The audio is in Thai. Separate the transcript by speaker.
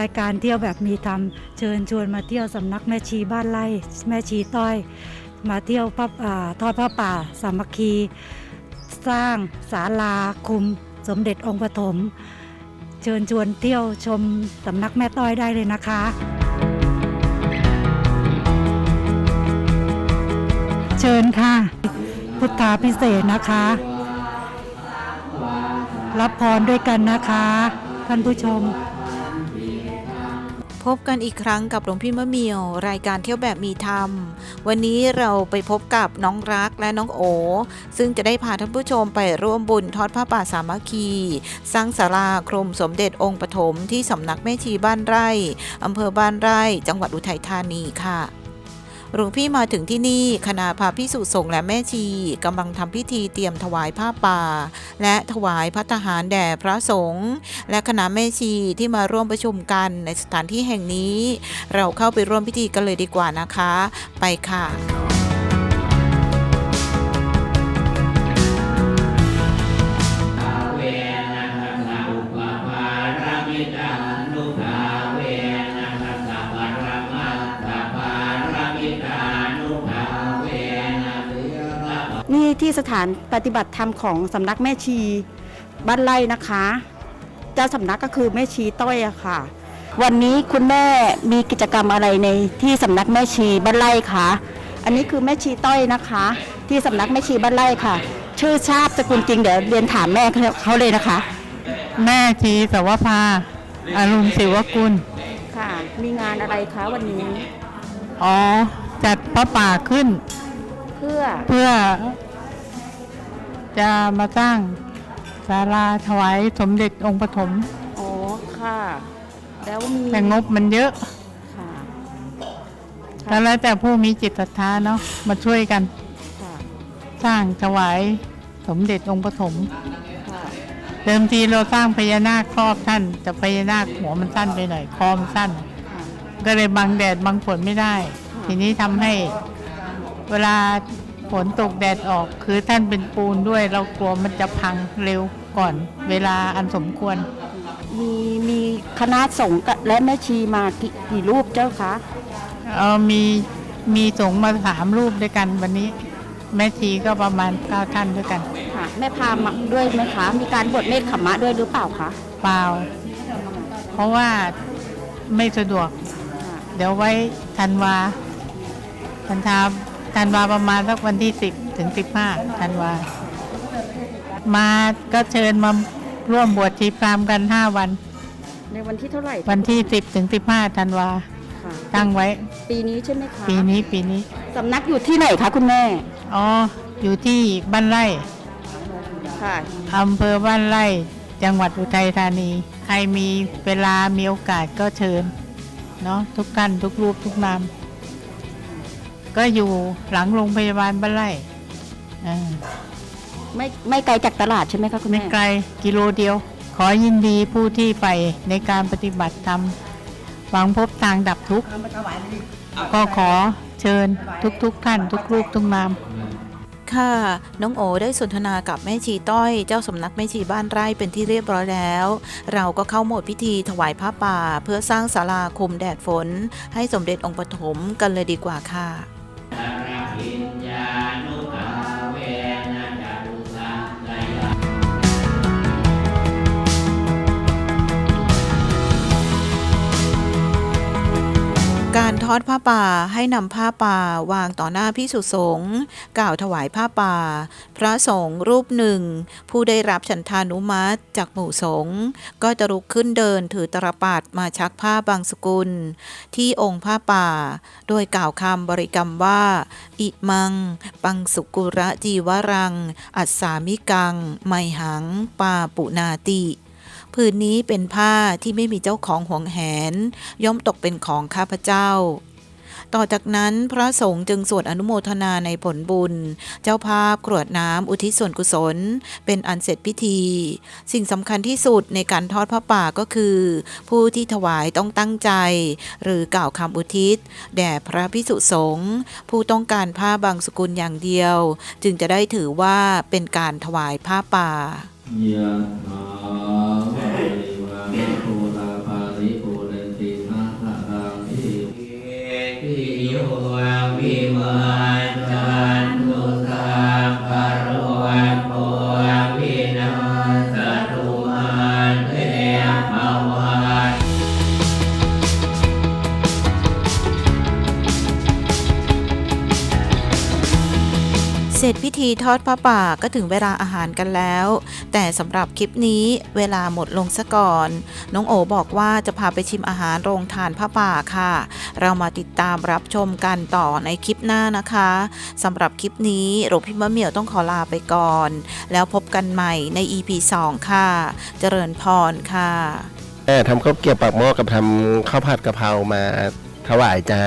Speaker 1: รายการเที่ยวแบบมีธรรมเชิญชวนมาเที่ยวสำนักแม่ชีบ้านไร่แม่ชีต้อย มาเที่ยวพระอ่าทอดพระป่าสามัคคี สร้างศาลาคุม สมเด็จองค์ปฐมเชิญชวนเที่ยวชมสำนักแม่ต้อยได้เลยนะคะเชิญค่ะ พุทธาพิเศษนะคะ รับพรด้วยกันนะคะ ท่านผู้ชม
Speaker 2: พบกันอีกครั้งกับหลวงพี่มะเมียว รายการเที่ยวแบบมีธรรม วันนี้เราไปพบกับน้องรักและน้องโอ ซึ่งจะได้พาท่านผู้ชมไปร่วมบุญทอดผ้าป่าสามัคคี สร้างศาลาคลุมสมเด็จองค์ปฐมที่สำนักแม่ชีบ้านไร่อำเภอบ้านไร่ จังหวัดอุทัยธานีค่ะ หลวงพี่มาถึงที่นี่คณะพาพิสุสงฆ์และแม่ชีกำลังทำพิธีเตรียมถวายผ้าป่า และถวายพัตหารแด่พระสงฆ์และคณะแม่ชีที่มาร่วมประชุมกันในสถานที่แห่งนี้ เราเข้าไปร่วมพิธีกันเลยดีกว่านะคะ ไปค่ะ
Speaker 3: นี่ที่สถาน
Speaker 4: ปฏิบัติธรรมของสำนักแม่ชีบ้านไร่นะคะ เจ้าสำนักก็คือแม่ชีต้อยอะค่ะ วันนี้คุณแม่มีกิจกรรมอะไรในที่สำนักแม่ชีบ้านไร่คะอันนี้คือแม่ชีต้อยนะคะ ที่สำนักแม่ชีบ้านไร่ค่ะ ชื่อชาติสกุลจริงเดี๋ยวเรียนถามแม่เขาเลยนะคะ
Speaker 5: แม่ชีสวภาอรุณศิวกุล
Speaker 4: ค่ะ มีงานอะไรคะวันนี้
Speaker 5: อ๋อ จัดพระป่าขึ้น
Speaker 4: เพื่อ
Speaker 5: เพื่อ จะมาสร้างศาลาถวายสมเด็จองค์ปฐม
Speaker 4: อ๋อค่ะ แล้วมี
Speaker 5: แต่งบมันเยอะ
Speaker 4: ค่ะ
Speaker 5: แต่แล้วแต่ผู้มีจิตศรัทธาเนาะมาช่วยกัน
Speaker 4: ค่ะ
Speaker 5: สร้างถวายสมเด็จองค์ปฐม
Speaker 4: ค่ะ
Speaker 5: เดิมทีเราสร้างพญานาคครอบท่าน แต่พญานาคหัวมันสั้นไปหน่อยคอมันสั้น
Speaker 4: ค่ะ
Speaker 5: ก็เลยบังแดดบังฝนไม่ได้ ทีนี้ทำให้ เวลาฝนตกแดดออกคือท่านเป็นปูนด้วย เรากลัวมันจะพังเร็วก่อน เวลาอันสมควร
Speaker 4: มีมีคณะสงฆ์กับและแม่ชีมากี่กี่รูปเจ้าคะ
Speaker 5: เออมีมีสงฆ์มาสามรูปด้วยกันวันนี้ แม่ชีก็ประมาณเก้าท่านด้วยกัน
Speaker 4: ค่ะแม่พามาด้วยไหมคะ มีการบวชเนตรขมมะด้วยหรือเปล่าคะ
Speaker 5: เปล่า เพราะว่าไม่สะดวก
Speaker 4: ค่ะ
Speaker 5: เดี๋ยวไว้ธันวาธันวา ธันวาประมาณสักวันที่สิบถึงสิบห้าธันวา มาก็เชิญมาร่วมบวชชีพรามกันห้าวัน
Speaker 4: ในวันที่เท่าไหร่
Speaker 5: วันที่สิบถึงสิบห้าธันวา
Speaker 4: ค่ะ
Speaker 5: ตั้งไว้
Speaker 4: ปีนี้ใช่ไหมคะ
Speaker 5: ปีนี้ปีนี้
Speaker 4: สำนักอยู่ที่ไหนคะคุณแม่
Speaker 5: อ๋อ อยู่ที่บ้านไร่
Speaker 4: ค่ะ
Speaker 5: อำเภอบ้านไร่ จังหวัดอุทัยธานี ใครมีเวลามีโอกาสก็เชิญ เนาะทุกท่านทุกรูปทุกนาม ก็อยู่หลังโรงพยาบาลบ้านไร่อ่า
Speaker 4: ไม่ไม่ไกลจากตลาดใช่ไหมคะคุณ
Speaker 5: ไม่
Speaker 4: แม่
Speaker 5: ไกลกิโลเดียว ขอยินดีผู้ที่ใฝ่ในการปฏิบัติธรรมหวังพบทางดับทุกข์ก็ขอเชิญทุกๆทท่านทุกรูปทุกนาม
Speaker 2: ค่ะ น้องโอได้สนทนากับแม่ชีต้อยเจ้าสำนักแม่ชีบ้านไร่เป็นที่เรียบร้อยแล้ว เราก็เข้าโหมดพิธีถวายผ้าป่า เพื่อสร้างศาลาคุมแดดฝน ให้สมเด็จองค์ปฐมกันเลยดีกว่าค่ะ ทอดผ้าป่าให้นำผ้าป่าวางต่อหน้าพิสุสงฆ์กล่าวถวายผ้าป่า พระสงฆ์รูปหนึ่ง ผู้ได้รับฉันทานุมัติจากหมู่สงฆ์ก็จะลุกขึ้นเดินถือตรปัดมาชักผ้าบางสกุล ที่องค์ผ้าป่า โดยกล่าวคำบริกรรมว่า อิมัง ปังสุกุระจีวรัง อัสสามิกัง ไมหัง ปาปุนาติ ผืนนี้เป็นผ้าที่ไม่มีเจ้าของห่วงแหน ย่อมตกเป็นของข้าพเจ้า ต่อจากนั้นพระสงฆ์จึงสวดอนุโมทนาในผลบุญ เจ้าภาพกรวดน้ำอุทิศส่วนกุศล เป็นอันเสร็จพิธี สิ่งสำคัญที่สุดในการทอดผ้าป่าก็คือ ผู้ที่ถวายต้องตั้งใจ หรือกล่าวคำอุทิศ แด่พระพิสุสงฆ์ผู้ต้องการผ้าบางสกุลอย่างเดียว จึงจะได้ถือว่าเป็นการถวายผ้าป่า
Speaker 3: ยะ โยวิมั ร็
Speaker 2: จพิธีทอดพระป่าก็ถึงเวลาอาหารกันแล้ว แต่สำหรับคลิปนี้เวลาหมดลงซะก่อน น้องโอบอกว่าจะพาไปชิมอาหารโรงทานพระป่าค่ะ เรามาติดตามรับชมกันต่อในคลิปหน้านะคะสำหรับคลิปนี้โรบพี่มะเหมี่ยวต้องขอลาไปก่อน แล้วพบกันใหม่ใน EP 2 ค่ะ เจริญพรค่ะ
Speaker 6: แม่ทำข้าวเกี๊ยวปากหม้อกับทำข้าวผัดกะเพรามาถวายจ้า